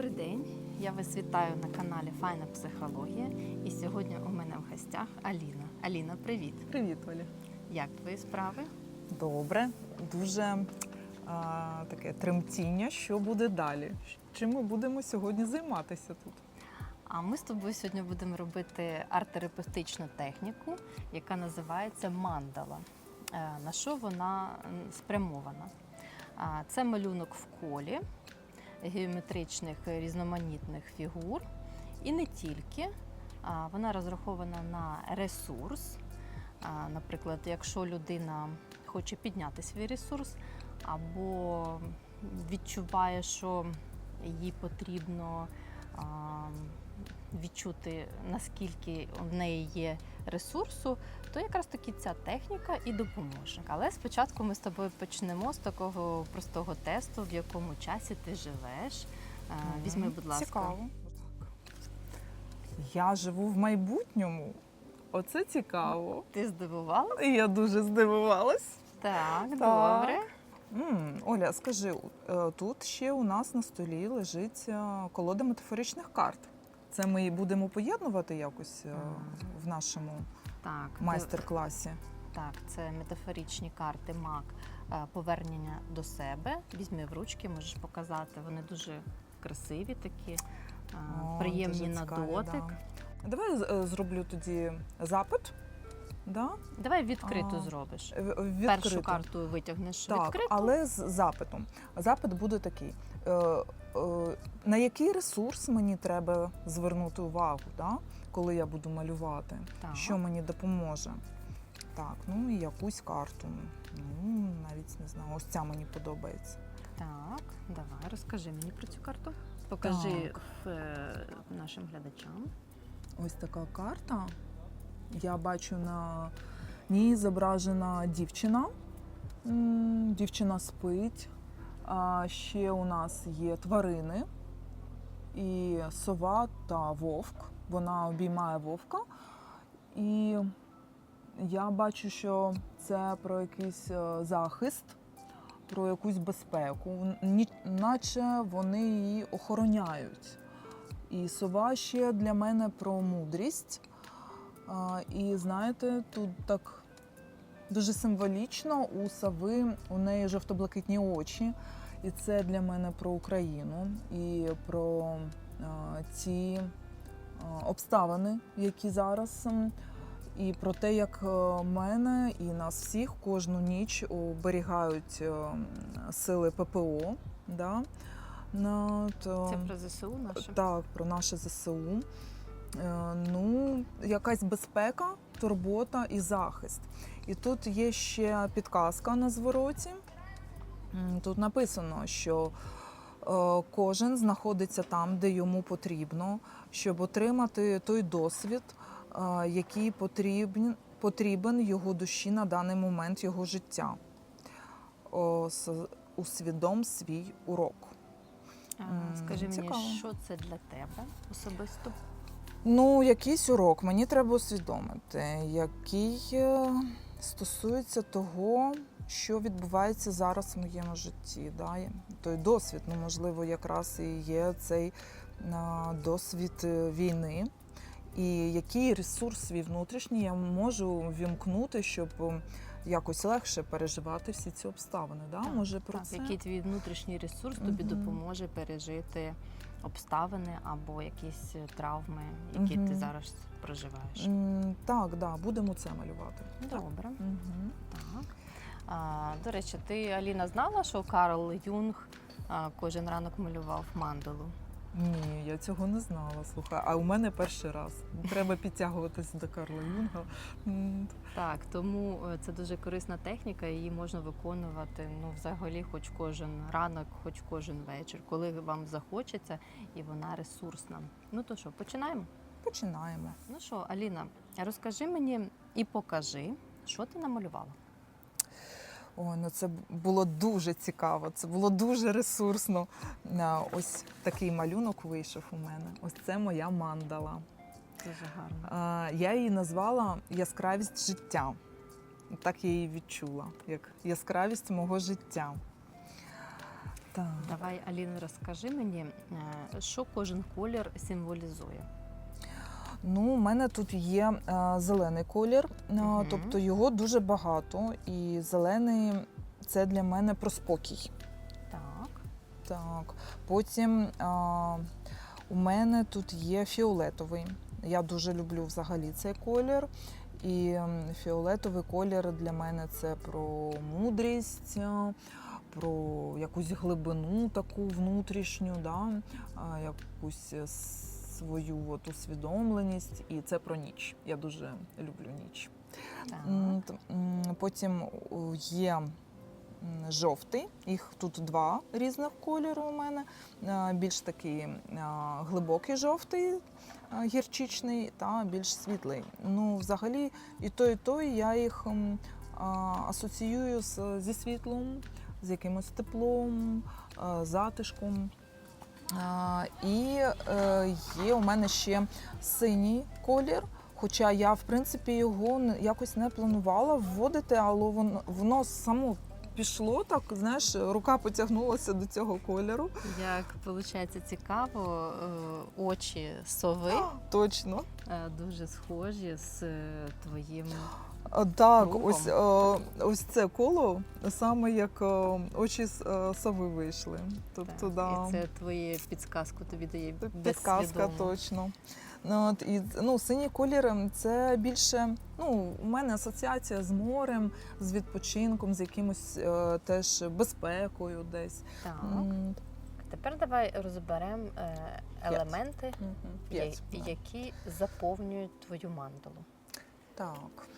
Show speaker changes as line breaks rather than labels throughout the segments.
Добрий день. Я вас вітаю на каналі Файна психологія. І сьогодні у мене в гостях Аліна. Аліна, привіт!
Привіт, Оля.
Як твої справи?
Добре, дуже а, таке тремтіння, що буде далі. Чим ми будемо сьогодні займатися тут?
А ми з тобою сьогодні будемо робити арт-терапевтичну техніку, яка називається мандала. Е, На що вона спрямована? Це малюнок в колі геометричних різноманітних фігур. І не тільки. Вона розрахована на ресурс. Наприклад, якщо людина хоче підняти свій ресурс або відчуває, що їй потрібно відчути, наскільки в неї є ресурсу, то якраз таки ця техніка і допоможе. Але спочатку ми з тобою почнемо з такого простого тесту, в якому часі ти живеш. Візьми, будь ласка.
Цікаво. Я живу в майбутньому. Оце цікаво.
Ти здивувала?
І я дуже здивувалась.
Так,
Так.
добре.
м Оля, скажи, е, тут ще у нас на столі лежить е, колода метафоричних карт. Це ми будемо поєднувати якось е, в нашому
Так,
майстер-класі.
Так, це метафоричні карти МАК е, повернення до себе. Візьми в ручки, можеш показати. Вони дуже красиві, такі е,
О,
приємні
дуже
на
цікаві,
дотик.
Да. Давай е, зроблю тоді запит. Да?
Давай відкриту
А,
зробиш.
Відкриту.
Першу карту витягнеш
Так,
відкриту.
але з запитом. Запит буде такий: е, на який ресурс мені треба звернути увагу, да? коли я буду малювати?
Так.
Що мені допоможе? Так, ну і якусь карту. Ну, навіть не знаю, ось ця мені подобається.
Так, давай, розкажи мені про цю карту. Покажи
Так.
е, нашим глядачам.
Ось така карта. Я бачу на ній зображена дівчина. Дівчина спить. Ще у нас є тварини і сова та вовк. Вона обіймає вовка. І я бачу, що це про якийсь е, захист, про якусь безпеку, наче вони її охороняють. І сова ще для мене про мудрість. І знаєте, тут так дуже символічно у сови у неї жовто-блакитні очі. І це для мене про Україну і про а, обставини, які зараз, і про те, як е, мене і нас всіх кожну ніч оберігають е, сили ППО. Да? То...
Це про ЗСУ наше.
Так, про наше ЗСУ. Е, Ну, якась безпека, турбота і захист. І тут є ще підказка на звороті. Тут написано, що е, кожен знаходиться там, де йому потрібно, щоб отримати той досвід, е, який потрібен, потрібен його душі на даний момент його життя. Усвідом свій урок.
Скажи мені,
цікаво.
що це для тебе особисто?
Ну, якийсь урок мені треба усвідомити, який е, стосується того, що відбувається зараз в моєму житті. Да? Той досвід, ну, можливо, якраз і є цей досвід е, війни. І який ресурс свій внутрішній я можу вімкнути, щоб якось легше переживати всі ці обставини. Да?
Так,
Може про
так,
це?
який твій внутрішній ресурс тобі
Мгм.
допоможе пережити обставини або якісь е, травми, які ти зараз проживаєш.
Так, да, будемо це малювати.
Добре.
Угу.
Так. А, до речі, ти Аліна знала, що Карл Юнг кожен ранок малював мандалу?
Ні, я цього не знала. Слухай, а у мене перший раз. Треба підтягуватись до Карла Юнга.
Так, тому е, це дуже корисна техніка, її можна виконувати ну, взагалі, хоч кожен ранок, хоч кожен вечір, коли вам захочеться, і вона ресурсна. Ну то що, починаємо?
Починаємо.
Ну що, Аліна, розкажи мені і покажи, що ти намалювала.
Ой, ну це було дуже цікаво, це було дуже ресурсно. Ось такий малюнок вийшов у мене. Ось це моя мандала.
Дуже гарно.
Я її назвала яскравість життя. Так я її відчула, як яскравість мого життя. Так.
Давай, Аліна, розкажи мені, е, що кожен колір символізує.
Ну, у мене тут є е, зелений колір, е,
Мгм.
тобто його дуже багато, і зелений це для мене про спокій.
Так.
Так. Потім а, у мене тут є фіолетовий. Я дуже люблю взагалі цей колір. І фіолетовий колір для мене це про мудрість, про якусь глибину таку внутрішню, да? якусь е, свою от усвідомленість. І це про ніч. Я дуже люблю ніч.
так.
Потім є жовтий, їх тут два різних кольору у мене. Більш такий глибокий жовтий, гірчичний та більш світлий. Ну, взагалі, і той, і той я їх асоціюю зі світлом, з якимось теплом, затишком. А, І е, є у мене ще синій колір. Хоча я, в принципі, його якось не планувала вводити, але воно, воно само пішло так, знаєш, рука потягнулася до цього кольору.
Як виходить цікаво, е, очі сови
Точно.
е, дуже схожі з твоїм.
А, Так,
Кругом.
ось, е, ось це коло саме як е, очі е, сови вийшли. Тобто,
Так,
да.
І це твоє підсказку тобі дає
Підказка
безсвідомо.
точно. Ну, от, і, ну, синій колір це більше, ну, у мене асоціація з морем, з відпочинком, з якимось е, теж безпекою десь.
Так.
М,
Тепер давай розберемо е, елементи,
П'ять,
які заповнюють твою мандалу.
Так.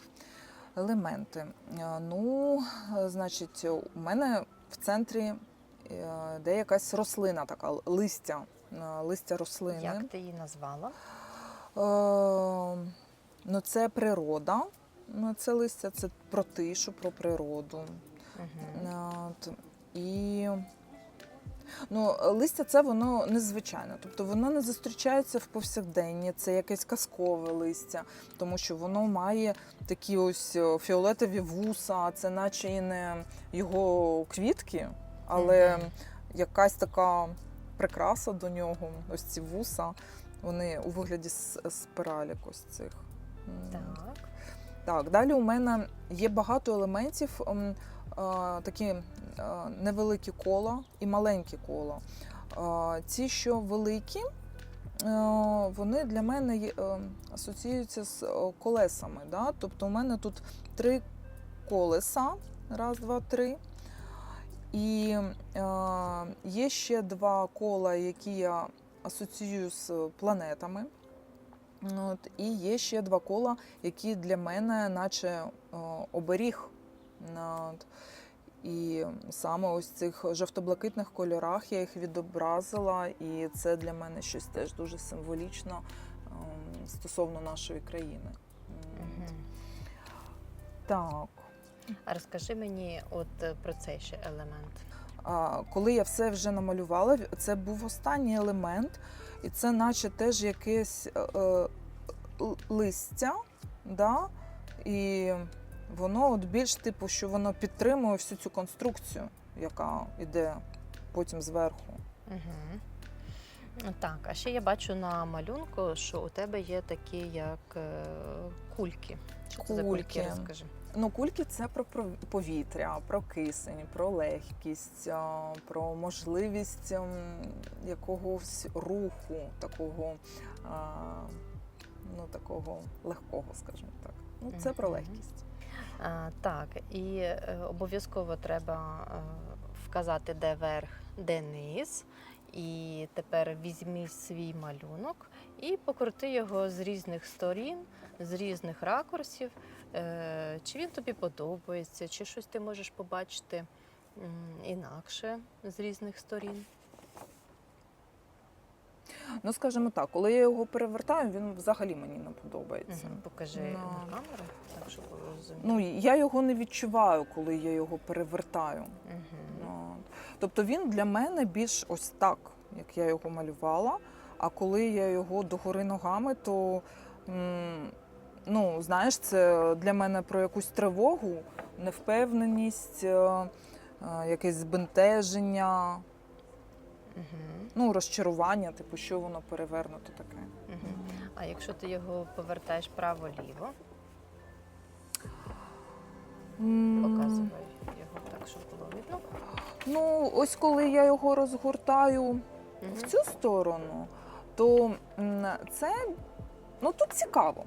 Елементи. Е, Ну, значить, у мене в центрі е, де якась рослина така, листя, е, листя рослини.
Як ти її назвала?
Е, Ну, це природа. Ну, Це листя, це про тишу, про природу.
Угу.
От, І ну, листя це воно незвичайне. Тобто воно не зустрічається в повсякденні, це якесь казкове листя, тому що воно має такі ось е, фіолетові вуса, це наче і не його квітки, але
Мгм.
якась така прикраса до нього, ось ці вуса, вони у вигляді спиралік ось цих.
Так.
Так, далі у мене є багато елементів, такі е, невеликі кола і маленькі кола. Е, ці, що великі, е, вони для мене асоціюються з колесами. Да? Тобто у мене тут три колеса, раз, два, три. І є ще два кола, які я асоціюю з планетами. От, і є ще два кола, які для мене, наче оберіг. От. І саме ось в цих жовто-блакитних кольорах я їх відобразила, і це для мене щось теж дуже символічно ем, стосовно нашої країни.
Угу.
Так.
А розкажи мені от е, про цей ще елемент.
Коли я все вже намалювала, це був останній елемент, і це наче теж якесь е, е, листя, да? і воно от більш типу, що воно підтримує всю цю конструкцію, яка йде потім зверху.
Угу. Так, а ще я бачу на малюнку, що у тебе є такі як е, кульки. Що це за кульки? Розкажи.
Ну, кульки це про повітря, про кисень, про легкість, про можливість ем, якогось руху, такого, ну, такого легкого, скажімо так. Ну, це про легкість.
Так, і е, обов'язково треба е, вказати, де верх, де низ. І тепер візьми свій малюнок і покрути його з різних сторін, з різних ракурсів. Е, чи він тобі подобається, чи щось ти можеш побачити інакше з різних сторін.
Ну, скажімо так, коли я його перевертаю, він взагалі мені не подобається.
Мгм, Покажи
Ну.
на камеру, щоб розуміти.
Ну, я його не відчуваю, коли я його перевертаю. От. Тобто він для мене більш ось так, як я його малювала. А коли я його догори ногами, то ну, знаєш, це для мене про якусь тривогу, невпевненість, е, е, якесь збентеження.
Угу.
Ну, розчарування, типу, що воно перевернуто таке.
Угу. А якщо ти його повертаєш право-ліво, показувай його так, щоб було видно.
Ну, ось коли я його розгортаю в цю сторону, то м, це ну тут цікаво.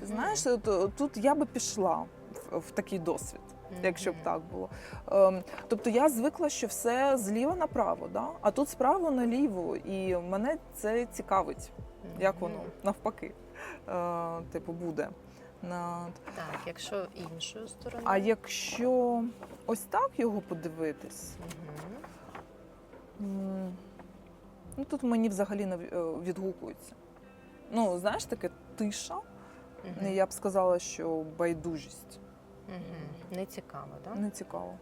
Ти знаєш, от, тут я би пішла в, в такий досвід, якщо б так було. Ем, тобто я звикла, що все зліва направо, да? а тут справа наліво, і мене це цікавить, як воно навпаки, е, типу, буде. На...
Так, якщо іншою стороною.
А якщо ось так його подивитись, м, ну тут мені взагалі не е, відгукується. Ну, знаєш, таке тиша.
Мгм.
Я б сказала, що байдужість.
Мгм. Не цікаво, так?
Не цікаво.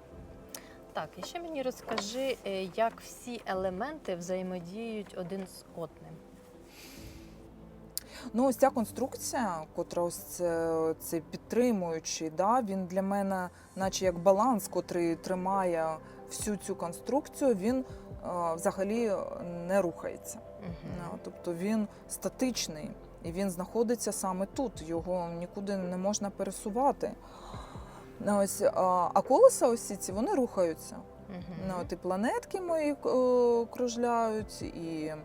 Так, і ще мені розкажи, е, як всі елементи взаємодіють один з одним.
Ну, ось ця конструкція, котра ось це, це підтримуючий, да, він для мене, наче як баланс, котрий тримає всю цю конструкцію, він е, взагалі не рухається. Ну, Тобто він статичний і він знаходиться саме тут. Його нікуди не можна пересувати. Ну, Ось, а, колеса ось ці вони рухаються.
Мгм.
Ну, от і планетки мої е, кружляють, і е,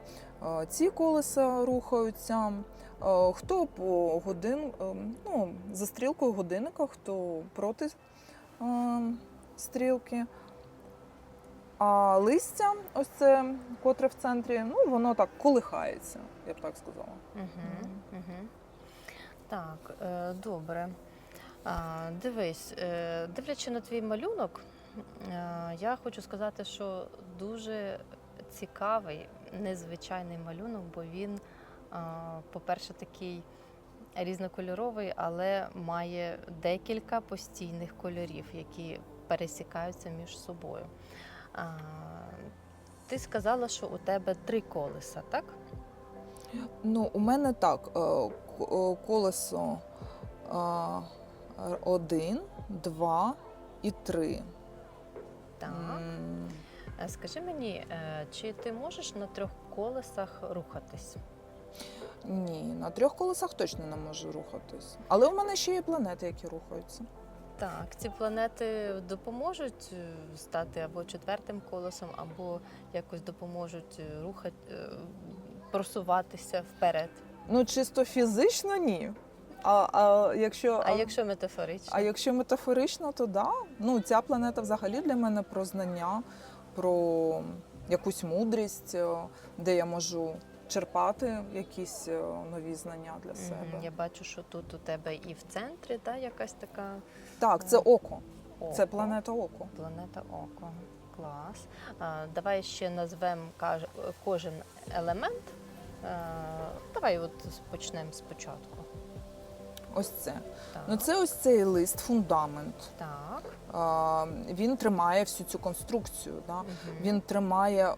ці колеса рухаються. Хто по годин, ну, за стрілкою годинника, хто проти стрілки. А листя, ось це, котре в центрі, ну, воно так колихається, я б так сказала.
Мгм. Мгм. Так, е, добре. А, дивись, е, дивлячи на твій малюнок, е, я хочу сказати, що дуже цікавий, незвичайний малюнок, бо він, по-перше, такий різнокольоровий, але має декілька постійних кольорів, які пересікаються між собою. Ти сказала, що у тебе три колеса, так?
Ну, у мене так, е, е, колесо один, два і три.
Так. Е, Скажи мені, е, чи ти можеш на трьох колесах рухатись?
Ні, на трьох колесах точно не можу рухатись. Але у мене ще є планети, які рухаються.
Так, ці планети допоможуть е, стати або четвертим колесом, або якось допоможуть рухати, просуватися вперед.
Ну, чисто фізично ні. А, а, якщо,
А якщо метафорично?
а якщо метафорично, то да. Ну, ця планета взагалі для мене про знання, про якусь мудрість, е, де я можу черпати якісь е, нові знання для себе.
Я бачу, що тут у тебе і в центрі та, якась така
Так, це око.
око.
Це планета око.
Планета Око. Клас. А, давай ще назвемо кожен елемент. А, давай от почнемо спочатку.
Ось це.
Так.
Ну, це ось цей лист, фундамент.
так.
А, Він тримає всю цю конструкцію. Да?
Мгм.
Він тримає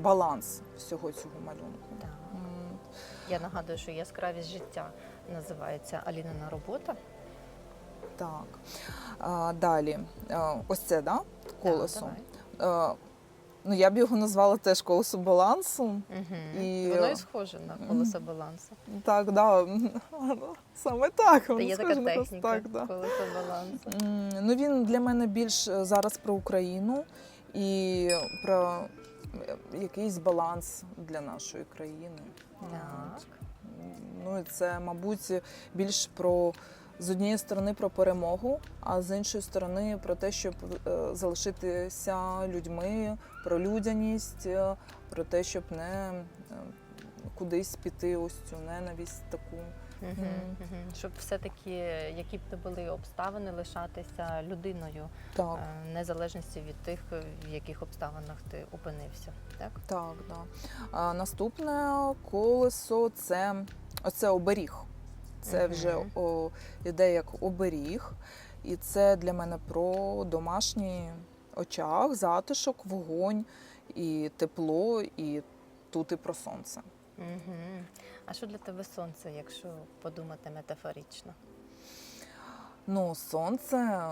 баланс всього цього малюнку.
Так.
М,
Я нагадую, що яскравість життя називається Алінина робота.
Так. А, далі. А, ось це, да? колесо.
Так,
ну, я б його назвала теж колесо балансу.
Мгм.
І-
Воно і схоже на колесо балансу.
Так, да. Саме так.
Та є
схоже
така техніка
Так, да.
колесо балансу.
Ну, він для мене більш е, зараз про Україну і про е, якийсь баланс для нашої країни.
Так.
Ну, і це, мабуть, більш про з однієї сторони про перемогу, а з іншої сторони про те, щоб е, залишитися людьми, про людяність, е, про те, щоб не е, кудись піти ось цю ненависть таку.
Щоб все-таки, які б не були обставини, лишатися людиною.
Так.
незалежності від тих, в яких обставинах ти опинився. Так?
Так, да. А, наступне колесо це оце оберіг. Це вже о, іде як оберіг, і це для мене про домашній очаг, затишок, вогонь і тепло, і тут і про сонце.
Угу. А що для тебе сонце, якщо подумати метафорично?
Ну, сонце.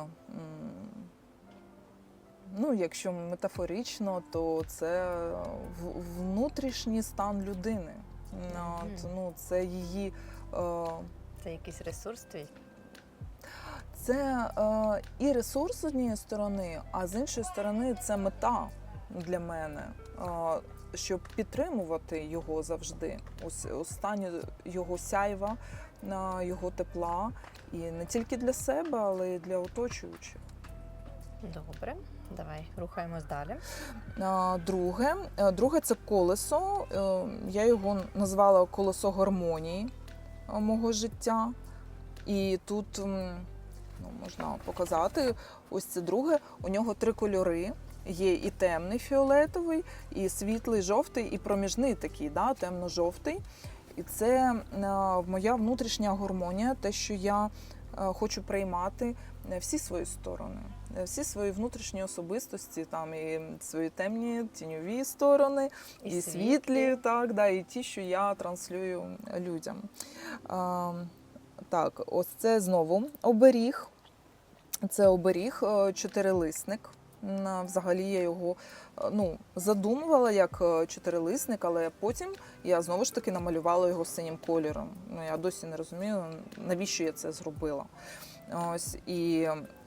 ну, якщо метафорично, то це внутрішній стан людини. От, ну, це її. Е,
Це якийсь ресурс твій?
Це е, і ресурс з однієї сторони, а з іншої сторони, це мета для мене, е, щоб підтримувати його завжди у, стані його сяйва, е, його тепла, і не тільки для себе, але й для оточуючих.
Добре, давай рухаємось далі.
Друге, е, друге це колесо. Е, Я його назвала колесо гармонії е, мого життя. І тут ну, можна показати ось це друге. У нього три кольори. Є і темний фіолетовий, і світлий жовтий, і проміжний такий, да, темно-жовтий. І це е, моя внутрішня гармонія, те, що я е, хочу приймати е, всі свої сторони, е, всі свої внутрішні особистості, там і свої темні тіньові сторони, і, світлі, так, да, і ті, що я транслюю людям. А, так, ось це знову оберіг. Це оберіг, е, чотирилисник. М, Взагалі я його е, ну, задумувала як е, чотирилисник, але потім я знову ж таки намалювала його синім кольором. Ну, я досі не розумію, навіщо я це зробила. Ось, і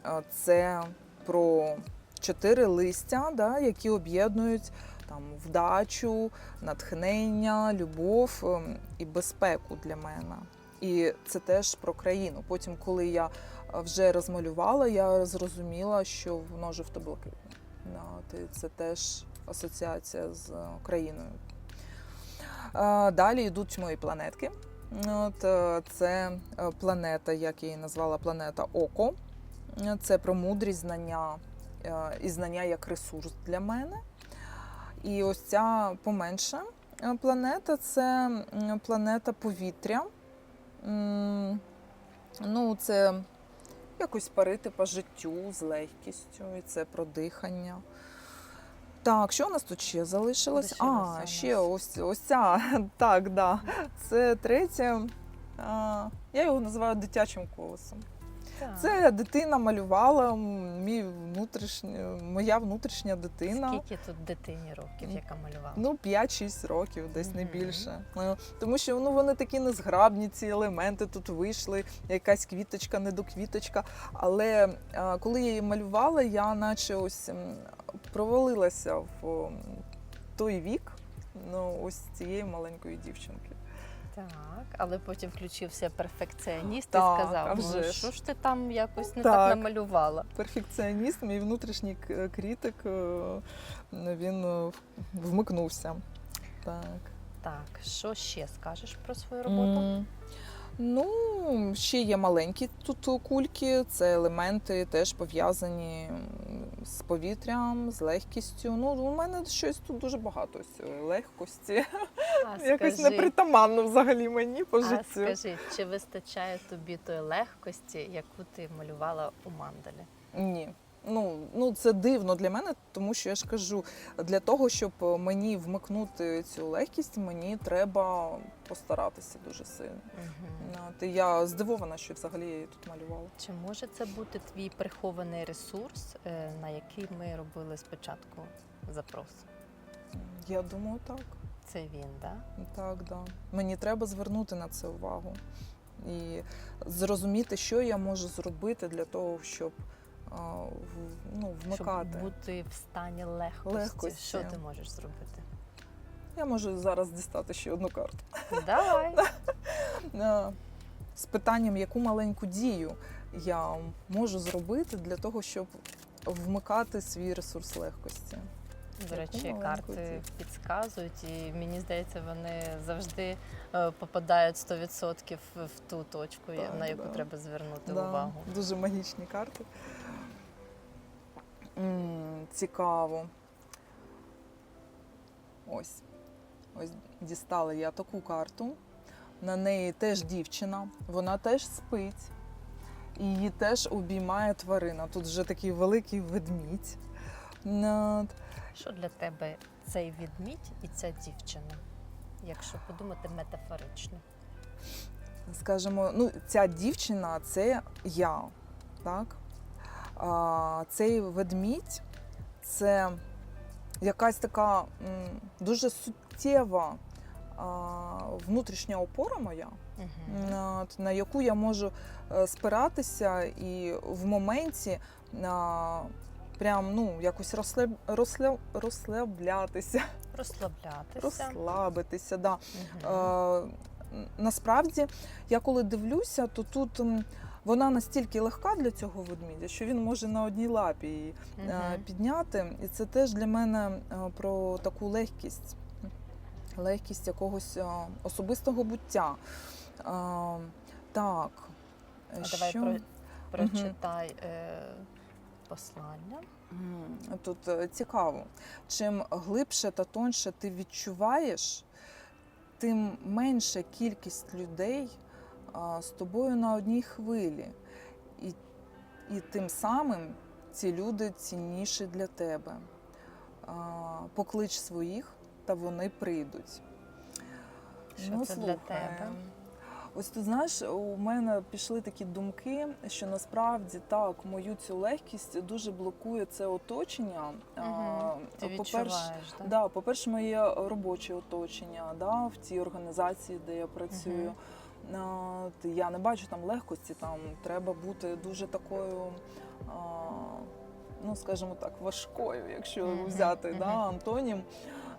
е, це про чотири листя, да, які об'єднують там вдачу, натхнення, любов ем, і безпеку для мене. І це теж про країну. Потім, коли я е, вже розмалювала, я зрозуміла, що воно жовто-блакитне. Да, Це теж асоціація з країною. Далі йдуть мої планетки. От, е, це е, планета, як я її назвала, планета Око. Це про мудрість, знання е, і знання як ресурс для мене. І ось ця поменша планета це планета повітря. Ну, це якось парити по життю з легкістю, і це про дихання. Так, що у нас тут ще залишилось?
Лишилося
А, ще ось, ось ця. Так, да. Це третє. Я його називаю дитячим колесом. Це дитина малювала, мій внутрішня, моя внутрішня дитина.
Скільки тут дитині років, яка малювала?
Ну, 5-6 років, десь не більше. Ну, Тому що ну, вони такі незграбні, ці елементи тут вийшли, якась квіточка, недоквіточка. Але коли я її малювала, я наче ось провалилася в той вік ну, ось цієї маленької дівчинки.
Так, але потім включився перфекціоніст
Так,
і сказав: ну
вже
що ж ти там якось не
Так.
так намалювала?
Перфекціоніст, мій внутрішній к- критик, е, він е, вмикнувся. Так.
Так, що ще скажеш про свою роботу?
М, Ну, ще є маленькі тут кульки, це елементи теж пов'язані з повітрям, з легкістю. Ну, у мене щось тут дуже багато ось легкості.
А
Якось
скажи,
непритаманно взагалі мені по
а
життю.
скажи, чи вистачає тобі тої легкості, яку ти малювала у мандалі?
Ні. Ну, ну це дивно для мене, тому що я ж кажу, для того, щоб мені вмикнути цю легкість, мені треба постаратися дуже сильно.
Угу.
От, і я здивована, що взагалі я її тут малювала.
Чи може це бути твій прихований ресурс, е, на який ми робили спочатку запрос?
Я думаю, так.
Це він, да?
Так, да. Мені треба звернути на це увагу і зрозуміти, що я можу зробити для того, щоб ну, вмикати.
Щоб бути в стані легкості.
Легкості.
Що ти можеш зробити?
Я можу зараз дістати ще одну карту.
Давай.
З питанням, яку маленьку дію я можу зробити для того, щоб вмикати свій ресурс легкості.
До речі, карти підказують, і мені здається, вони завжди е, попадають 100% в ту точку,
Так,
на яку
да.
треба звернути
Да,
увагу.
Дуже магічні карти. М, цікаво. Ось. Ось дістала я таку карту. На неї теж дівчина, вона теж спить. І її теж обіймає тварина. Тут вже такий великий ведмідь.
Що для тебе цей відмідь і ця дівчина, якщо подумати метафорично?
скажімо, ну, ця дівчина це я. Так? А, цей ведмідь це якась така м, дуже суттєва а, внутрішня опора моя,
Мгм.
на, на яку я можу е, спиратися і в моменті а, прям ну, якось розслаб, розслаб, розслаблятися,
Розслаблятися.
розслабитися. Да. Е, насправді, я коли дивлюся, то тут вона настільки легка для цього ведмідя, що він може на одній лапі її
Мгм.
підняти. І це теж для мене е, про таку легкість, легкість якогось е, особистого буття. Так.
А давай про, прочитай е, послання.
Тут цікаво. Чим глибше та тоньше ти відчуваєш, тим менша кількість людей з тобою на одній хвилі. І, і тим самим ці люди цінніші для тебе. Поклич своїх, та вони прийдуть.
Що це для тебе?
Ось ти знаєш, у мене пішли такі думки, що насправді так, мою цю легкість дуже блокує це оточення.
Мгм. Ти
По-перше, да, по-перше, моє робоче оточення да, в цій організації, де я працюю. Ти- Я не бачу там легкості, там треба бути дуже такою, ну скажімо так, важкою, якщо взяти да, антонім.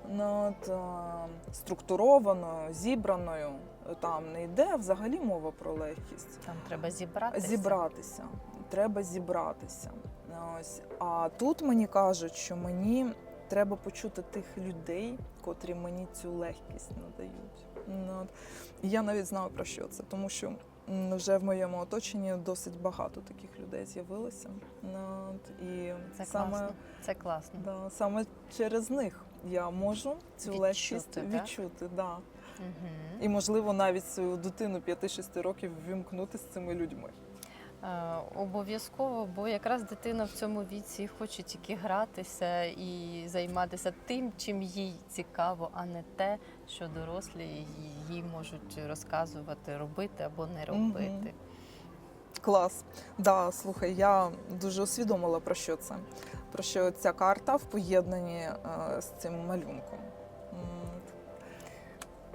Ну, от, а, структурованою, зібраною. Там не йде взагалі мова про легкість.
Там треба зібратися.
Зібратися. Треба зібратися. Ось. А тут мені кажуть, що мені треба почути тих людей, котрі мені цю легкість надають. Ну, от. І я навіть знаю про що це, тому що вже в моєму оточенні досить багато таких людей з'явилося. Ну, от. І
Це
саме,
класно. Це класно.
да, саме через них я можу цю
Відчути,
легкість
так?
відчути. Да.
Угу.
І, можливо, навіть свою дитину 5-6 років вімкнути з цими людьми.
Е, Обов'язково, бо якраз дитина в цьому віці хоче тільки гратися і займатися тим, чим їй цікаво, а не те, що дорослі їй- можуть розказувати, робити або не робити.
Клас. Да, слухай, я дуже усвідомила про що це. Про що ця карта в поєднанні е, з цим малюнком.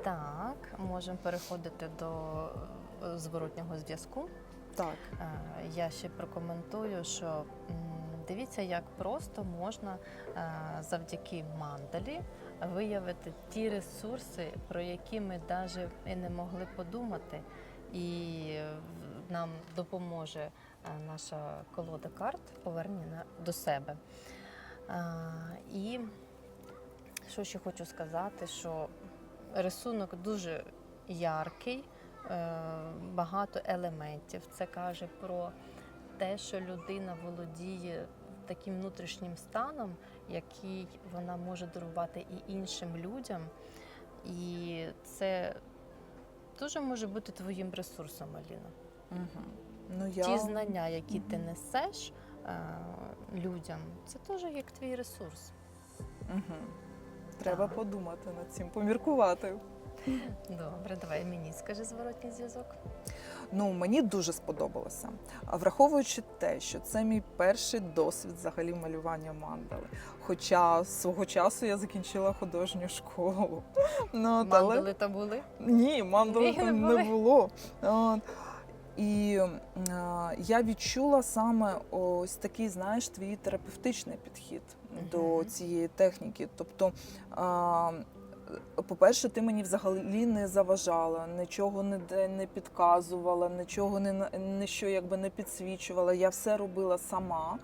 Так, можемо переходити до е, зворотнього зв'язку.
Так.
Е, Я ще прокоментую, що дивіться, як просто можна е, завдяки мандалі виявити ті ресурси, про які ми навіть і не могли подумати. І нам допоможе е, наша колода карт повернення до себе. І що ще хочу сказати, що рисунок дуже яркий, багато елементів. Це каже про те, що людина володіє таким внутрішнім станом, який вона може дарувати і іншим людям. І це дуже може бути твоїм ресурсом, Аліна.
Угу. Ну, я...
Ті знання, які ти несеш е, людям, це теж як твій ресурс.
Угу. Треба
Так.
подумати над цим, поміркувати.
Добре, давай мені скажи зворотній зв'язок.
Ну, мені дуже сподобалося. Враховуючи те, що це мій перший досвід взагалі малювання мандали. Хоча свого часу я закінчила художню школу. Ну, але...
Мандали та були?
Ні, мандали
Ні,
там не було. І е, я відчула саме ось такий, знаєш, твій терапевтичний підхід до цієї техніки. Тобто, по-перше, ти мені взагалі не заважала, нічого ніде не підказувала, нічого не на- не що якби не підсвічувала. Я все робила сама.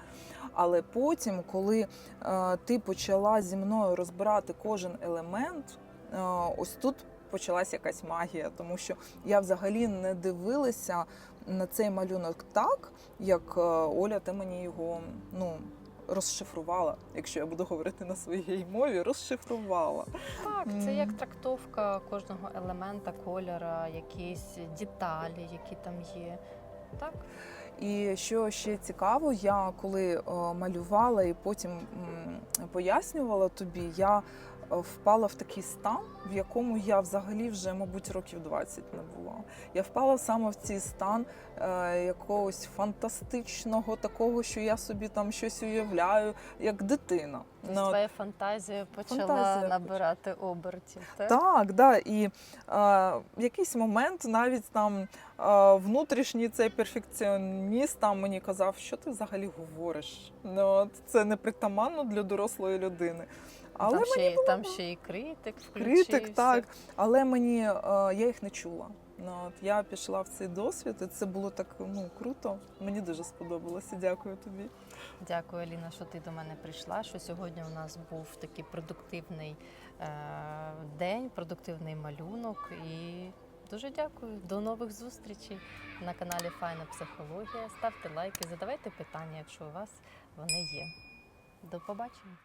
Але потім, коли е, ти почала зі мною розбирати кожен елемент, е, ось тут почалась якась магія, тому що я взагалі не дивилася на цей малюнок так, як е, Оля, ти мені його ну. Розшифрувала, якщо я буду говорити на своїй мові, розшифрувала.
Так, це як трактовка кожного елемента, кольора, якісь деталі, які там є. Так?
І що ще цікаво, я коли е, малювала і потім м, пояснювала тобі, я впала в такий стан, в якому я взагалі вже, мабуть, років 20 не була. Я впала саме в цей стан е, якогось фантастичного, такого, що я собі там щось уявляю, як дитина.
Тобто твоя фантазія почала
Фантазія
набирати обертів. Так?
Так, да. І е, в якийсь момент навіть там е, внутрішній цей перфекціоніст там мені казав, що ти взагалі говориш. Ну, це не притаманно для дорослої людини. Але
там, ще,
мені
й- там ще і критик
критик, так. Але мені е, я їх не чула. Ну, от я пішла в цей досвід, і це було так ну круто. Мені дуже сподобалося. Дякую тобі.
Дякую, Аліна, що ти до мене прийшла. Що сьогодні у нас був такий продуктивний е, день, продуктивний малюнок. І дуже дякую. До нових зустрічей на каналі Файна Психологія. Ставте лайки, задавайте питання, якщо у вас вони є. До побачення.